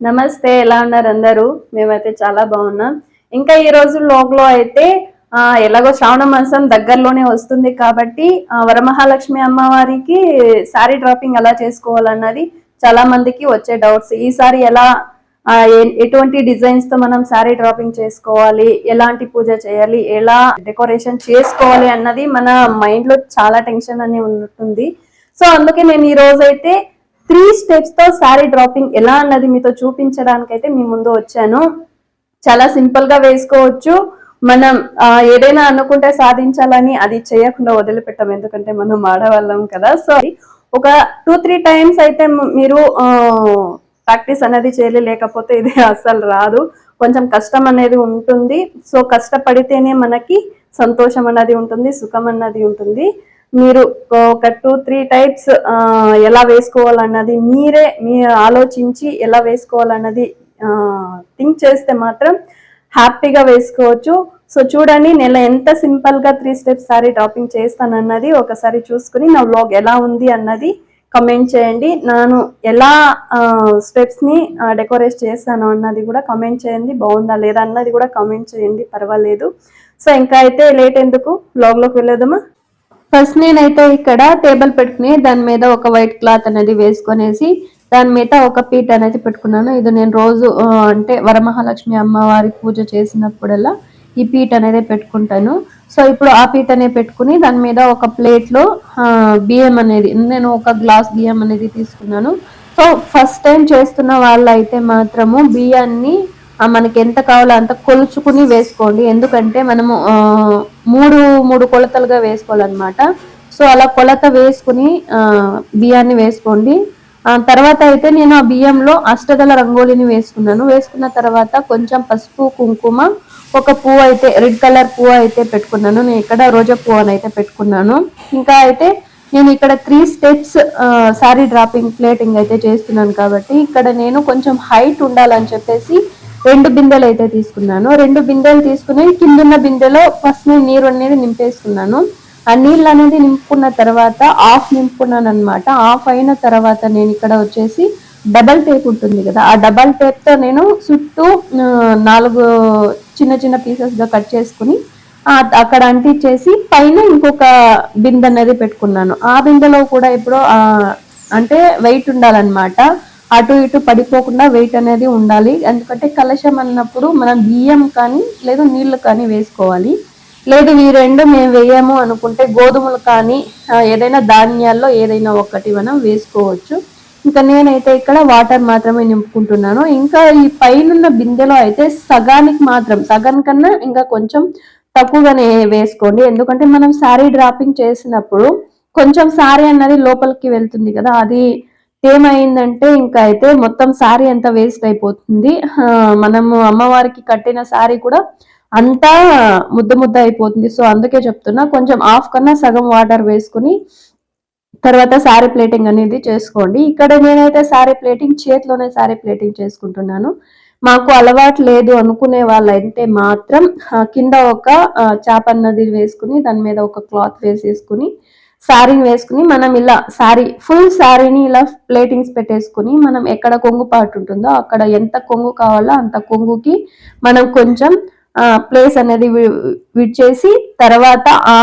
నమస్తే ఎలా ఉన్నారు అందరూ? మేమైతే చాలా బాగున్నాం. ఇంకా ఈ రోజు లోగ్లో అయితే ఎలాగో శ్రావణ మాసం దగ్గరలోనే వస్తుంది కాబట్టి వరమహాలక్ష్మి అమ్మవారికి శారీ డ్రాపింగ్ ఎలా చేసుకోవాలన్నది చాలా మందికి వచ్చే డౌట్స్ ఈసారి ఎలా ఎటువంటి డిజైన్స్తో మనం శారీ డ్రాపింగ్ చేసుకోవాలి ఎలాంటి పూజ చేయాలి ఎలా డెకరేషన్ చేసుకోవాలి అన్నది మన మైండ్లో చాలా టెన్షన్ అనేది ఉంటుంది సో అందుకే నేను ఈ రోజు అయితే త్రీ స్టెప్స్తో శారీ డ్రాపింగ్ ఎలా అన్నది మీతో చూపించడానికి అయితే మీ ముందు వచ్చాను. చాలా సింపుల్గా వేసుకోవచ్చు. మనం ఏదైనా అనుకుంటే సాధించాలని అది చేయకుండా వదిలిపెట్టాం. ఎందుకంటే మనం ఆడవాళ్ళం కదా. సో ఒక టూ త్రీ టైమ్స్ అయితే మీరు ప్రాక్టీస్ అనేది చేయాలి. లేకపోతే ఇది అస్సలు రాదు. కొంచెం కష్టం అనేది ఉంటుంది. సో కష్టపడితేనే మనకి సంతోషం అన్నది ఉంటుంది సుఖం అన్నది ఉంటుంది. మీరు ఒక టూ త్రీ టైప్స్ ఎలా వేసుకోవాలన్నది మీరే మీ ఆలోచించి ఎలా వేసుకోవాలన్నది థింక్ చేస్తే మాత్రం హ్యాపీగా వేసుకోవచ్చు. సో చూడండి నేను ఎంత సింపుల్గా త్రీ స్టెప్స్ సారీ డ్రాపింగ్ చేస్తానన్నది ఒకసారి చూసుకుని నా వ్లాగ్ ఎలా ఉంది అన్నది కమెంట్ చేయండి. నేను ఎలా స్టెప్స్ని డెకరేట్ చేస్తాను అన్నది కూడా కమెంట్ చేయండి. బాగుందా లేదా అన్నది కూడా కమెంట్ చేయండి. పర్వాలేదు. సో ఇంకా అయితే లేట్ ఎందుకు? బ్లాగ్లోకి వెళ్ళేదమ్మా ఫస్ట్ నేనైతే ఇక్కడ టేబుల్ పెట్టుకుని దాని మీద ఒక వైట్ క్లాత్ అనేది వేసుకొనేసి దాని మీద ఒక పీట అనేది పెట్టుకున్నాను. ఇది నేను రోజు అంటే వరమహాలక్ష్మి అమ్మవారి పూజ చేసినప్పుడల్లా ఈ పీట అనేది పెట్టుకుంటాను. సో ఇప్పుడు ఆ పీట అనేది పెట్టుకుని దాని మీద ఒక ప్లేట్లో బియ్యం అనేది నేను ఒక గ్లాస్ బియ్యం అనేది తీసుకున్నాను. సో ఫస్ట్ టైం చేస్తున్న వాళ్ళు అయితే మాత్రము బియ్యాన్ని మనకి ఎంత కావాలో అంత కొలుచుకుని వేసుకోండి. ఎందుకంటే మనము మూడు మూడు కొలతలుగా వేసుకోవాలన్నమాట. సో అలా కొలత వేసుకుని బియ్యాన్ని వేసుకోండి. తర్వాత అయితే నేను ఆ బియ్యంలో అష్టదళ రంగోలిని వేసుకున్నాను. వేసుకున్న తర్వాత కొంచెం పసుపు కుంకుమ ఒక పువ్వు అయితే రెడ్ కలర్ పువ్వు అయితే పెట్టుకున్నాను. నేను ఇక్కడ రోజా పువ్వు అని అయితే పెట్టుకున్నాను. ఇంకా అయితే నేను ఇక్కడ three steps sari draping pleating అయితే చేస్తున్నాను కాబట్టి ఇక్కడ నేను కొంచెం హైట్ ఉండాలని చెప్పేసి రెండు బిందెలు అయితే తీసుకున్నాను. రెండు బిందెలు తీసుకుని కిందున్న బిందెలో ఫస్ట్ నేను నీరు అనేది నింపేసుకున్నాను. ఆ నీళ్ళు అనేది నింపుకున్న తర్వాత ఆఫ్ నింపుకున్నాను అనమాట ఆఫ్ అయిన తర్వాత నేను ఇక్కడ వచ్చేసి డబల్ టేప్ ఉంటుంది కదా ఆ డబల్ టేప్తో నేను చుట్టూ నాలుగు చిన్న చిన్న పీసెస్గా కట్ చేసుకుని అక్కడ అంటించేసి పైన ఇంకొక బిందె అనేది పెట్టుకున్నాను. ఆ బిందెలో కూడా ఇప్పుడు అంటే వెయిట్ ఉండాలన్నమాట. అటు ఇటు పడిపోకుండా వెయిట్ అనేది ఉండాలి. ఎందుకంటే కలశం అన్నప్పుడు మనం బియ్యం కానీ లేదా నీళ్ళు కానీ వేసుకోవాలి. లేదు ఈ రెండు మేము వేయము అనుకుంటే గోధుమలు కానీ ఏదైనా ధాన్యాల్లో ఏదైనా ఒకటి మనం వేసుకోవచ్చు. ఇంకా నేనైతే ఇక్కడ వాటర్ మాత్రమే నింపుకుంటున్నాను. ఇంకా ఈ పైనున్న బిందెలో అయితే సగానికి మాత్రం సగం కన్నా ఇంకా కొంచెం తక్కువగానే వేసుకోండి. ఎందుకంటే మనం శారీ డ్రాపింగ్ చేసినప్పుడు కొంచెం శారీ అన్నది లోపలికి వెళ్తుంది కదా అది ఏమైందంటే ఇంకా అయితే మొత్తం శారీ అంతా వేస్ట్ అయిపోతుంది. మనము అమ్మవారికి కట్టిన శారీ కూడా అంతా ముద్ద ముద్ద అయిపోతుంది. సో అందుకే చెప్తున్నా కొంచెం హాఫ్ కన్నా సగం వాటర్ వేసుకుని తర్వాత శారీ ప్లేటింగ్ అనేది చేసుకోండి. ఇక్కడ నేనైతే శారీ ప్లేటింగ్ చేతిలోనే శారీ ప్లేటింగ్ చేసుకుంటున్నాను. మాకు అలవాటు లేదు అనుకునే వాళ్ళైతే మాత్రం కింద ఒక ఆ, చాప అన్నది వేసుకుని దాని మీద ఒక క్లాత్ వేసేసుకుని శారీని వేసుకుని మనం ఇలా శారీ ఫుల్ శారీని ఇలా ప్లేటింగ్స్ పెట్టేసుకుని మనం ఎక్కడ కొంగు పాటు ఉంటుందో అక్కడ ఎంత కొంగు కావాలో అంత కొంగుకి మనం కొంచెం ప్లేస్ అనేది వి- విడిచేసి తర్వాత ఆ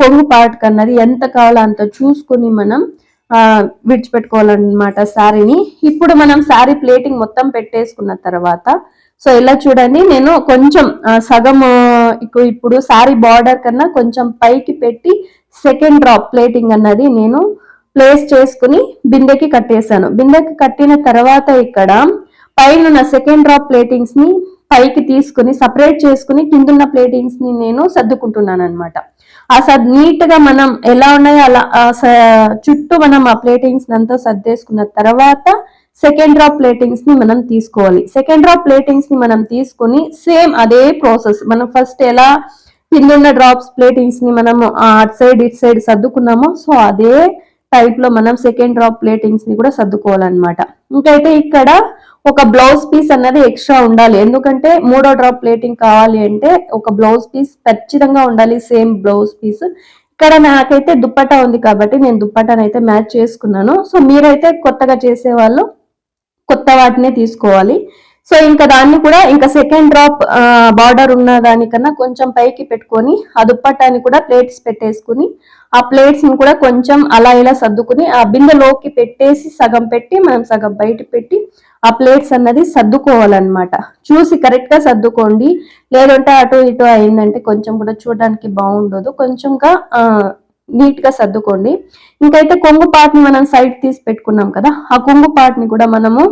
కొంగు పార్ట్ అన్నది ఎంత కావాలో అంత చూసుకుని మనం విడిచిపెట్టుకోవాలన్నమాట శారీని ఇప్పుడు మనం శారీ ప్లేటింగ్ మొత్తం పెట్టేసుకున్న తర్వాత సో ఇలా చూడండి నేను కొంచెం సగం ఇప్పుడు ఇప్పుడు శారీ బార్డర్ కన్నా కొంచెం పైకి పెట్టి సెకండ్ డ్రాప్ ప్లేటింగ్ అన్నది నేను ప్లేస్ చేసుకుని బిందెకి కట్టేశాను. బిందెకి కట్టిన తర్వాత ఇక్కడ పైన సెకండ్ డ్రాప్ ప్లేటింగ్స్ని పైకి తీసుకుని సపరేట్ చేసుకుని కిందున్న ప్లేటింగ్స్ని నేను సర్దుకుంటున్నాను అనమాట ఆ సద్ నీట్గా మనం ఎలా ఉన్నాయో అలా ఆ స- చుట్టూ మనం ఆ ప్లేటింగ్స్ అంతా సర్దేసుకున్న తర్వాత సెకండ్ డ్రాప్ ప్లేటింగ్స్ని మనం తీసుకోవాలి. సెకండ్ డ్రాప్ ప్లేటింగ్స్ని మనం తీసుకుని సేమ్ అదే ప్రాసెస్ మనం ఫస్ట్ ఎలా కిందున్న డ్రాప్స్ ప్లేటింగ్స్ని మనం అటు సైడ్ ఇటు సైడ్ సర్దుకున్నామో సో అదే టైప్లో మనం సెకండ్ డ్రాప్ ప్లేటింగ్స్ని కూడా సర్దుకోవాలన్నమాట. ఇంకైతే ఇక్కడ ఒక బ్లౌజ్ పీస్ అన్నది ఎక్స్ట్రా ఉండాలి. ఎందుకంటే మూడో డ్రాప్ ప్లేటింగ్ కావాలి అంటే ఒక బ్లౌజ్ పీస్ ఖచ్చితంగా ఉండాలి సేమ్ బ్లౌజ్ పీస్ ఇక్కడ నాకైతే దుప్పటా ఉంది కాబట్టి నేను దుప్పటాని అయితే మ్యాచ్ చేసుకున్నాను. సో మీరైతే కొత్తగా చేసే వాళ్ళు కొత్త వాటినే తీసుకోవాలి. సో ఇంకా దాన్ని కూడా ఇంకా సెకండ్ డ్రాప్ బార్డర్ ఉన్న దానికన్నా కొంచెం పైకి పెట్టుకొని ఆ దుప్పట్టాన్ని కూడా ప్లేట్స్ పెట్టేసుకుని ఆ ప్లేట్స్ని కూడా కొంచెం అలా ఇలా సర్దుకుని ఆ బిందెలోకి పెట్టేసి సగం పెట్టి మనం సగం బయట పెట్టి ఆ ప్లేట్స్ అన్నది సర్దుకోవాలన్నమాట. చూసి కరెక్ట్గా సర్దుకోండి. లేదంటే అటు ఇటు అయిందంటే కొంచెం కూడా చూడడానికి బాగుండదు. కొంచెంగా నీట్గా సర్దుకోండి. ఇంకైతే కొంగు పాటని మనం సైడ్ తీసి పెట్టుకున్నాం కదా ఆ కొంగు పాటని కూడా మనము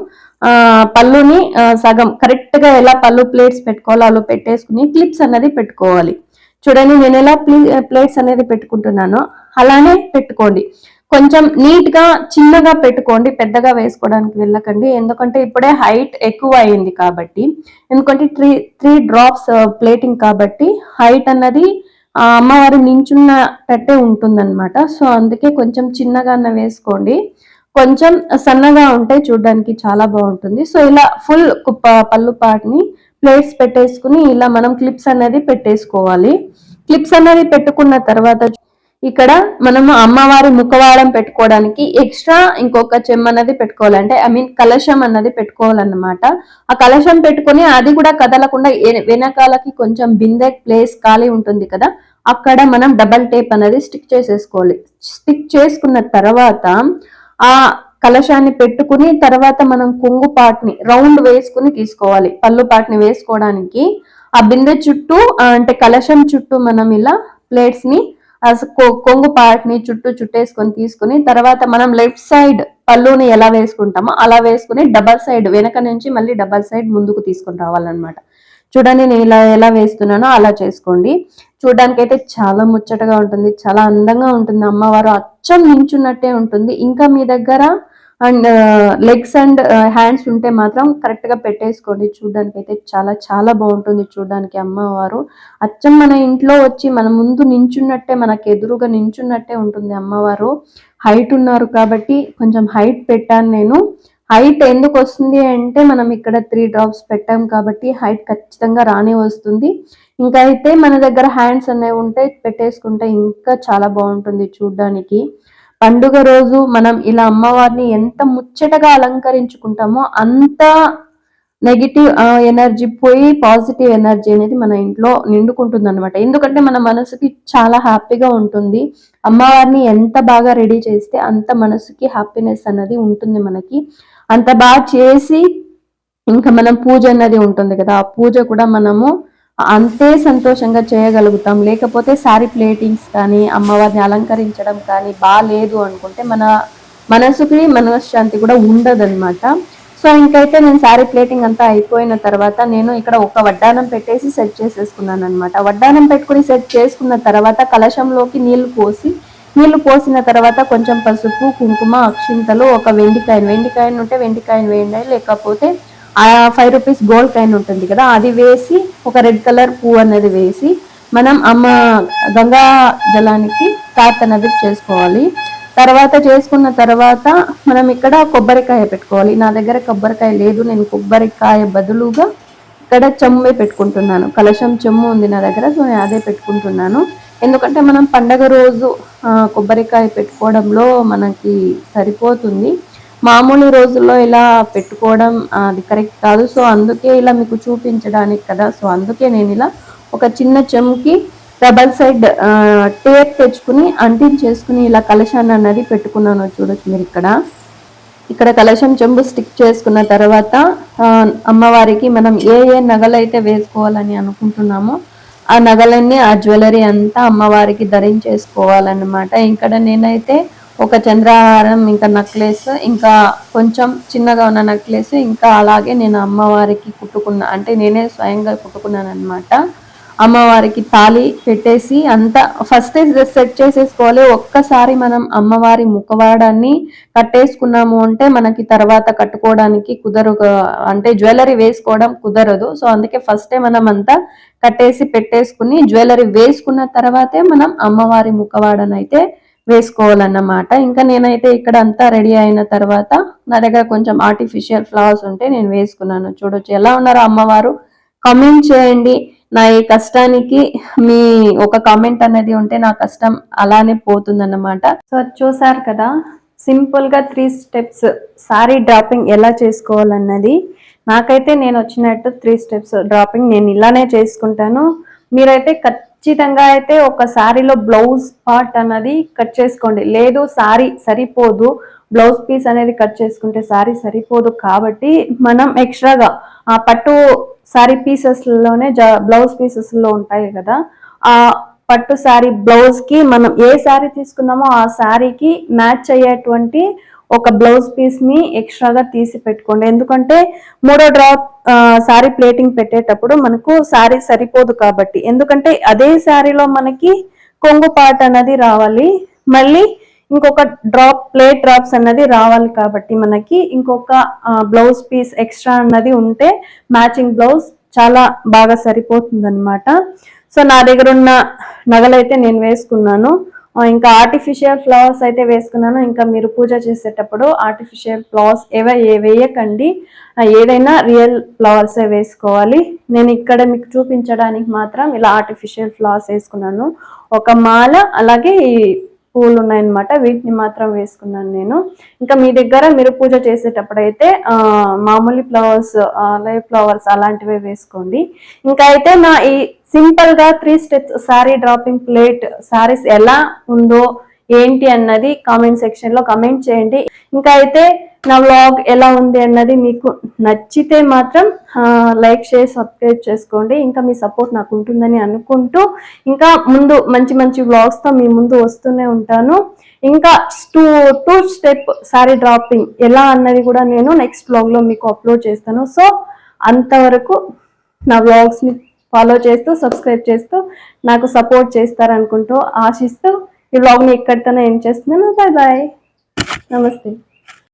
పళ్ళుని సగం. కరెక్ట్గా ఎలా పళ్ళు ప్లేట్స్ పెట్టుకోవాలో అలా పెట్టేసుకుని క్లిప్స్ అనేది పెట్టుకోవాలి. చూడండి నేను ఎలా ప్లేట్స్ అనేది పెట్టుకుంటున్నానో అలానే పెట్టుకోండి. కొంచెం నీట్గా చిన్నగా పెట్టుకోండి. పెద్దగా వేసుకోవడానికి వెళ్ళకండి. ఎందుకంటే ఇప్పుడే హైట్ ఎక్కువ అయింది కాబట్టి. ఎందుకంటే త్రీ త్రీ డ్రాప్స్ ప్లేటింగ్ కాబట్టి హైట్ అన్నది అమ్మవారు నించున్నట్టే ఉంటుందన్నమాట. సో అందుకే కొంచెం చిన్నగా వేసుకోండి. కొంచెం సన్నగా ఉంటే చూడడానికి చాలా బాగుంటుంది. సో ఇలా ఫుల్ కుప్ప పళ్ళు పాటిని ప్లేట్స్ పెట్టేసుకుని ఇలా మనం క్లిప్స్ అనేది పెట్టేసుకోవాలి. క్లిప్స్ అనేది పెట్టుకున్న తర్వాత ఇక్కడ మనము అమ్మవారి ముఖవాడం పెట్టుకోవడానికి ఎక్స్ట్రా ఇంకొక చెమ్మ అన్నది పెట్టుకోవాలంటే ఐ మీన్ కలశం అన్నది పెట్టుకోవాలన్నమాట. ఆ కలశం పెట్టుకుని అది కూడా కదలకుండా వెనకాలకి కొంచెం బిందె ప్లేస్ ఖాళీ ఉంటుంది కదా అక్కడ మనం డబల్ టేప్ అనేది స్టిక్ చేసేసుకోవాలి. స్టిక్ చేసుకున్న తర్వాత ఆ కలశాన్ని పెట్టుకుని తర్వాత మనం కొంగు పాట్ని రౌండ్ వేసుకుని తీసుకోవాలి. పళ్ళు పాట్ని వేసుకోవడానికి. ఆ బిందె చుట్టూ అంటే కలశం చుట్టూ మనం ఇలా ప్లేట్స్ని కొంగు పాట్ని చుట్టూ చుట్టేసుకొని తీసుకుని తర్వాత మనం లెఫ్ట్ సైడ్ పళ్ళుని ఎలా వేసుకుంటామో అలా వేసుకుని డబల్ సైడ్ వెనక నుంచి మళ్ళీ డబల్ సైడ్ ముందుకు తీసుకొని రావాలన్నమాట. చూడండి నేను ఇలా ఎలా వేస్తున్నానో అలా చేసుకోండి. చూడడానికి అయితే చాలా ముచ్చటగా ఉంటుంది చాలా అందంగా ఉంటుంది. అమ్మవారు అచ్చం నించున్నట్టే ఉంటుంది. ఇంకా మీ దగ్గర అండ్ లెగ్స్ అండ్ హ్యాండ్స్ ఉంటే మాత్రం కరెక్ట్గా పెట్టేసుకోండి. చూడడానికి అయితే చాలా చాలా బాగుంటుంది చూడడానికి అమ్మవారు. అచ్చం మన ఇంట్లో వచ్చి మన ముందు నించున్నట్టే మనకు ఎదురుగా నించున్నట్టే ఉంటుంది అమ్మవారు. హైట్ ఉన్నారు కాబట్టి కొంచెం హైట్ పెట్టాను నేను. హైట్ ఎందుకు వస్తుంది అంటే మనం ఇక్కడ త్రీ డ్రాప్స్ పెట్టాం కాబట్టి హైట్ ఖచ్చితంగా రానే వస్తుంది. ఇంకా అయితే మన దగ్గర హ్యాండ్స్ అనేవి ఉంటే పెట్టేసుకుంటే ఇంకా చాలా బాగుంటుంది చూడ్డానికి. పండుగ రోజు మనం ఇలా అమ్మవారిని ఎంత ముచ్చటగా అలంకరించుకుంటామో అంత నెగిటివ్ ఎనర్జీ పోయి పాజిటివ్ ఎనర్జీ అనేది మన ఇంట్లో నిండుకుంటుంది అనమాట ఎందుకంటే మన మనసుకి చాలా హ్యాపీగా ఉంటుంది. అమ్మవారిని ఎంత బాగా రెడీ చేస్తే అంత మనసుకి హ్యాపీనెస్ అనేది ఉంటుంది మనకి. అంత బాగా చేసి ఇంకా మనం పూజ అన్నది ఉంటుంది కదా ఆ పూజ కూడా మనము అంతే సంతోషంగా చేయగలుగుతాం. లేకపోతే శారీ ప్లేటింగ్స్ కానీ అమ్మవారిని అలంకరించడం కానీ బాగాలేదు అనుకుంటే మన మనసుకి మనశ్శాంతి కూడా ఉండదన్నమాట. సో ఇంకైతే నేను శారీ ప్లేటింగ్ అంతా అయిపోయిన తర్వాత నేను ఇక్కడ ఒక వడ్డానం పెట్టేసి సెట్ చేసేసుకున్నాను అనమాట వడ్డానం పెట్టుకుని సెట్ చేసుకున్న తర్వాత కలశంలోకి నీళ్ళు పోసి నీళ్ళు పోసిన తర్వాత కొంచెం పసుపు కుంకుమ అక్షింతలు ఒక వెండికాయను వెండికాయను ఉంటే వెండికాయను వేయండి. లేకపోతే ఆ ఫైవ్ రూపీస్ గోల్డ్ కాయిన్ ఉంటుంది కదా అది వేసి ఒక రెడ్ కలర్ పువ్వు అనేది వేసి మనం అమ్మ గంగా జలానికి తాత అనేది చేసుకోవాలి. తర్వాత చేసుకున్న తర్వాత మనం ఇక్కడ కొబ్బరికాయ పెట్టుకోవాలి. నా దగ్గర కొబ్బరికాయ లేదు నేను కొబ్బరికాయ బదులుగా ఇక్కడ చెమ్మే పెట్టుకుంటున్నాను. కలశం చెమ్ము ఉంది నా దగ్గర సో నేను అదే పెట్టుకుంటున్నాను. ఎందుకంటే మనం పండగ రోజు కొబ్బరికాయ పెట్టుకోవడంలో మనకి సరిపోతుంది. మామూలు రోజుల్లో ఇలా పెట్టుకోవడం అది కరెక్ట్ కాదు. సో అందుకే ఇలా మీకు చూపించడానికి కదా. సో అందుకే నేను ఇలా ఒక చిన్న చెంకి డబల్ సైడ్ టేప్ తెచ్చుకుని అంటించేసుకుని ఇలా కలశాన్ని అన్నది పెట్టుకున్నాను చూడొచ్చు మీరు ఇక్కడ. ఇక్కడ కలశం చెంబు స్టిక్ చేసుకున్న తర్వాత అమ్మవారికి మనం ఏ ఏ నగలైతే వేసుకోవాలని అనుకుంటున్నామో ఆ నగలన్నీ ఆ జ్యువెలరీ అంతా అమ్మవారికి ధరించేసుకోవాలన్నమాట. ఇక్కడ నేనైతే ఒక చంద్రహారం ఇంకా నక్లెస్ ఇంకా కొంచెం చిన్నగా ఉన్న నక్లెస్ ఇంకా అలాగే నేను అమ్మవారికి కుట్టుకున్నా అంటే నేనే స్వయంగా కుట్టుకున్నాను అనమాట అమ్మవారికి తాళి పెట్టేసి అంతా ఫస్ట్ సెట్ చేసేసుకోవాలి. ఒక్కసారి మనం అమ్మవారి ముఖవాడాన్ని కట్టేసుకున్నాము అంటే మనకి తర్వాత కట్టుకోవడానికి కుదరు అంటే జ్యువెలరీ వేసుకోవడం కుదరదు. సో అందుకే ఫస్టే మనం అంతా కట్టేసి పెట్టేసుకుని జ్యువెలరీ వేసుకున్న తర్వాతే మనం అమ్మవారి ముఖవాడనైతే వేసుకోవాలన్నమాట. ఇంకా నేనైతే ఇక్కడ అంతా రెడీ అయిన తర్వాత నా దగ్గర కొంచెం ఆర్టిఫిషియల్ ఫ్లవర్స్ ఉంటే నేను వేసుకున్నాను. చూడొచ్చు. ఎలా ఉన్నారో అమ్మవారు? కమెంట్ చేయండి. నా ఈ కష్టానికి మీ ఒక కామెంట్ అనేది ఉంటే నా కష్టం అలానే పోతుందన్నమాట. సో చూసారు కదా? సింపుల్గా త్రీ స్టెప్స్ సారీ డ్రాపింగ్ ఎలా చేసుకోవాలన్నది. నాకైతే నేను వచ్చినట్టు త్రీ స్టెప్స్ డ్రాపింగ్ నేను ఇలానే చేసుకుంటాను. మీరైతే ఖచ్చితంగా అయితే ఒక శారీలో బ్లౌజ్ పార్ట్ అన్నది కట్ చేసుకోండి. లేదు శారీ సరిపోదు. బ్లౌజ్ పీస్ అనేది కట్ చేసుకుంటే శారీ సరిపోదు కాబట్టి మనం ఎక్స్ట్రాగా ఆ పట్టు శారీ పీసెస్లోనే జ బ్లౌజ్ పీసెస్లో ఉంటాయి కదా ఆ పట్టు శారీ బ్లౌజ్కి మనం ఏ శారీ తీసుకున్నామో ఆ శారీకి మ్యాచ్ అయ్యేటువంటి ఒక బ్లౌజ్ పీస్ని ఎక్స్ట్రాగా తీసి పెట్టుకోండి. ఎందుకంటే మూడో డ్రాప్ శారీ ప్లేటింగ్ పెట్టేటప్పుడు మనకు శారీ సరిపోదు కాబట్టి. ఎందుకంటే అదే శారీలో మనకి కొంగు పార్ట్ అనేది రావాలి. మళ్ళీ ఇంకొక డ్రాప్ ప్లేట్ డ్రాప్స్ అన్నది రావాలి కాబట్టి మనకి ఇంకొక బ్లౌజ్ పీస్ ఎక్స్ట్రా అన్నది ఉంటే మ్యాచింగ్ బ్లౌజ్ చాలా బాగా సరిపోతుంది అనమాట సో నా దగ్గర ఉన్న నగలైతే నేను వేసుకున్నాను. ఇంకా ఆర్టిఫిషియల్ ఫ్లవర్స్ అయితే వేసుకున్నాను. ఇంకా మీరు పూజ చేసేటప్పుడు ఆర్టిఫిషియల్ ఫ్లవర్స్ ఏవే వేయకండి. ఏదైనా రియల్ ఫ్లవర్సే వేసుకోవాలి. నేను ఇక్కడ మీకు చూపించడానికి మాత్రం ఇలా ఆర్టిఫిషియల్ ఫ్లవర్స్ వేసుకున్నాను. ఒక మాల అలాగే ఈ పూలు ఉన్నాయన్నమాట వీటిని మాత్రం వేసుకున్నాను నేను. ఇంకా మీ దగ్గర మీరు పూజ చేసేటప్పుడైతే మామూలు ఫ్లవర్స్ లైవ్ ఫ్లవర్స్ అలాంటివి వేసుకోండి. ఇంకా అయితే నా ఈ సింపుల్గా three steps sari draping pleat saris ఎలా ఉందో ఏంటి అన్నది కామెంట్ సెక్షన్లో కమెంట్ చేయండి. ఇంకా అయితే నా వ్లాగ్ ఎలా ఉంది అన్నది మీకు నచ్చితే మాత్రం లైక్ చేసి సబ్స్క్రైబ్ చేసుకోండి. ఇంకా మీ సపోర్ట్ నాకు ఉంటుందని అనుకుంటూ ఇంకా ముందు మంచి మంచి వ్లాగ్స్తో మీ ముందు వస్తూనే ఉంటాను. ఇంకా two two step sari draping ఎలా అన్నది కూడా నేను నెక్స్ట్ వ్లాగ్లో మీకు అప్లోడ్ చేస్తాను. సో అంతవరకు నా వ్లాగ్స్ని ఫాలో చేస్తూ సబ్స్క్రైబ్ చేస్తూ నాకు సపోర్ట్ చేస్తారనుకుంటూ ఆశిస్తూ ఈ బ్లాగ్ని ఇక్కడితోనే ఏం చేస్తున్నాను. బాయ్ బాయ్ నమస్తే.